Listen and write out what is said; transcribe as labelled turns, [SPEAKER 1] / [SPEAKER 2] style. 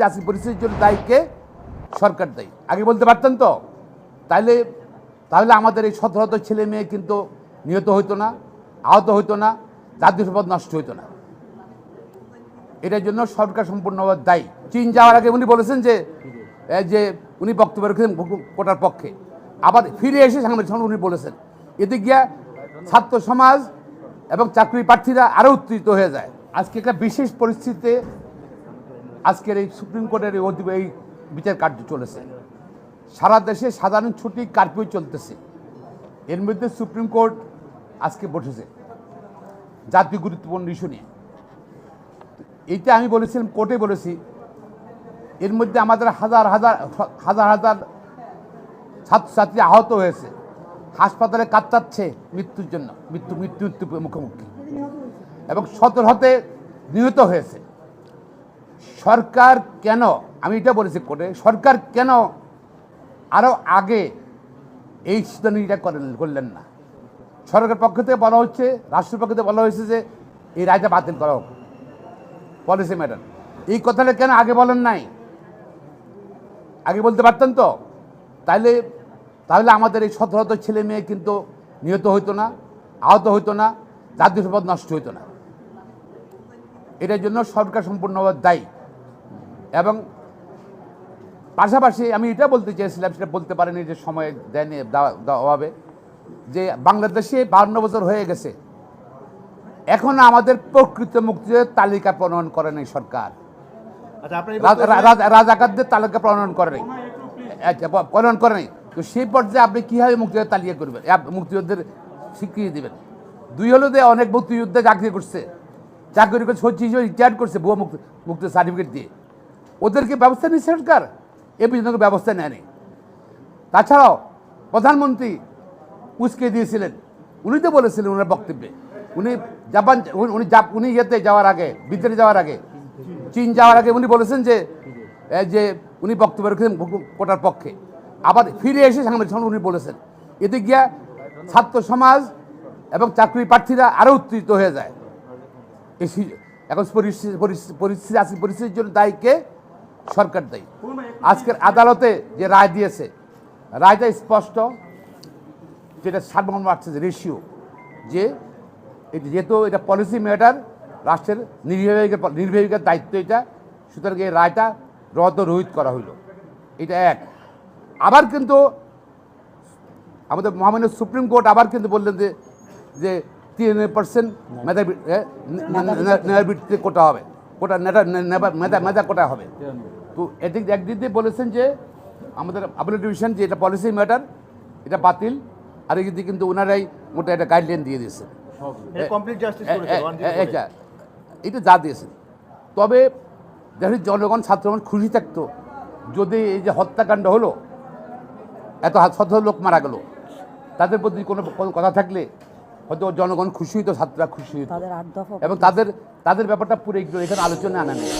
[SPEAKER 1] পরিস্থিতি আজকে পরিস্থিতির জন্য দায়ীকে সরকার দায়ী। আগে বলতে পারতেন তো? তাইলে তাহলে আমাদের এই শত ছেলে মেয়ে কিন্তু নিহত হইতো না, আহত হইতো না, জাতীয় সম্পদ নষ্ট হইতো না। এটার জন্য সরকার সম্পূর্ণভাবে দায়ী। চীন যাওয়ার আগে উনি বলেছেন যে যে উনি বক্তব্য রেখেছেন কোটার পক্ষে। আবার ফিরে এসে সাংবাদিক সম্মেলনে উনি বলেছেন, এতে গিয়া ছাত্র সমাজ এবং চাকরি প্রার্থীরা আরও উত্তেজিত হয়ে যায়। আজকে একটা বিশেষ পরিস্থিতিতে আজকের এই সুপ্রিম কোর্টের এই বিচার কার্য চলেছে। সারা দেশে সাধারণ ছুটি কারফিউ চলতেছে। এর মধ্যে সুপ্রিম কোর্ট আজকে বসেছে। জাতীয় গুরুত্বপূর্ণ ইস্যু নিয়ে। এইটা আমি বলেছিলাম, কোর্টে বলেছি। এর মধ্যে আমাদের হাজার হাজার হাজার হাজার ছাত্রছাত্রী আহত হয়েছে। হাসপাতালে কাতরাচ্ছে মৃত্যুর জন্য, মৃত্যু মৃত্যু মৃত্যু মুখোমুখি। এবং সতর হতে নিহত হয়েছে। সরকার কেন, আমি এটা বলেছি কোর্টে, সরকার কেন আরও আগে এই সিদ্ধান্তটা করলেন না? সরকারের পক্ষ থেকে বলা হচ্ছে, রাষ্ট্রের পক্ষ থেকে বলা হয়েছে যে এই রায়টা বাতিল করা হোক। Policy matter. এই কথাটা কেন আগে বলেন নাই? আগে বলতে পারতেন তো? তাইলে তাহলে আমাদের এই শত ছেলে মেয়ে কিন্তু নিহত হইতো না, আহত হইতো না, জাতীয় সম্পদ নষ্ট হইতো না। এটার জন্য সরকার সম্পূর্ণভাবে দায়ী। এবং পাশাপাশি আমি এটা বলতে চেয়েছিলাম সেটা বলতে পারিনি যে সময় দেয়নি অভাবে যে বাংলাদেশে বান্ন বছর হয়ে গেছে। এখন আমাদের প্রকৃত মুক্তির তালিকা প্রণয়ন করে নাই সরকার।
[SPEAKER 2] আচ্ছা
[SPEAKER 1] রাজাকারদের তালিকা প্রণয়ন করে নাই। আচ্ছা, প্রণয়ন করে নাই। তো সেই পর্যায়ে আপনি কীভাবে মুক্তিযোদ্ধা তালিকা করবেন? মুক্তিযুদ্ধের স্বীকৃতি দেবেন? দুই হলো যে অনেক মুক্তিযুদ্ধে চাকরি করছে। চাকরি করে সচিব হিসেবে রিটায়ার করছে, ভুয়া মুক্ত, মুক্তি সার্টিফিকেট দিয়ে। ওদেরকে ব্যবস্থা নিচ্ছে সরকার। এ পর্যন্ত ব্যবস্থা নেয়নি। তাছাড়াও প্রধানমন্ত্রী উস্কে দিয়েছিলেন। উনি তো বলেছিলেন ওনার বক্তব্যে। উনি জাপান, উনি- উনি ইয়েতে যাওয়ার আগে, ভিতরে যাওয়ার আগে, চীন যাওয়ার আগে উনি বলেছেন যে যে উনি বক্তব্য রেখেছেন কোটার পক্ষে। আবার ফিরে এসে সাংবাদিক সম্মেলনে উনি বলেছেন। এতে গিয়া ছাত্র সমাজ এবং চাকরি প্রার্থীরা আরও উত্তেজিত হয়ে যায়। এখন পরিস্থিতি পরিস্থিতি পরিস্থিতির জন্য দায়ীকে সরকার দায়ী। আজকের আদালতে যে রায় দিয়েছে, রায়টা স্পষ্ট, যেটা সার্বভৌম মার্কসের রেশিও যে এটা যেহেতু এটা পলিসি ম্যাটার রাষ্ট্রের নির্বাহীকের নির্বাহীকের দায়িত্ব এটা, সুতরাং এই রায়টা রদ রহিত করা হইল। এটা এক। আবার কিন্তু আমাদের মহামান্য সুপ্রিম কোর্ট আবার কিন্তু বললেন যে যে তিরানব্বই পার্সেন্ট মেধা মেধাবৃত্তিতে কোটা হবে। কোটা নেতা মেধা মেধা কোটা হবে। তো এদিক একদিক দিয়ে বলেছেন যে আমাদের আপিল ডিভিশন যে এটা পলিসি ম্যাটার এটা বাতিল আর এদিক দিয়ে কিন্তু ওনারাই মোটা একটা গাইডলাইন দিয়ে দিয়েছে
[SPEAKER 2] এটা
[SPEAKER 1] যা দিয়েছেন। তবে দেশের জনগণ ছাত্রগণ খুশি থাকতো যদি এই যে হত্যাকাণ্ড হলো এত হাত- শত লোক মারা গেল তাদের প্রতি কোনো কথা থাকলে হয়তো জনগণ খুশি হইতো ছাত্ররা খুশি হইতো। এবং তাদের তাদের ব্যাপারটা পুরো এখানে আলোচনা আনা নেই।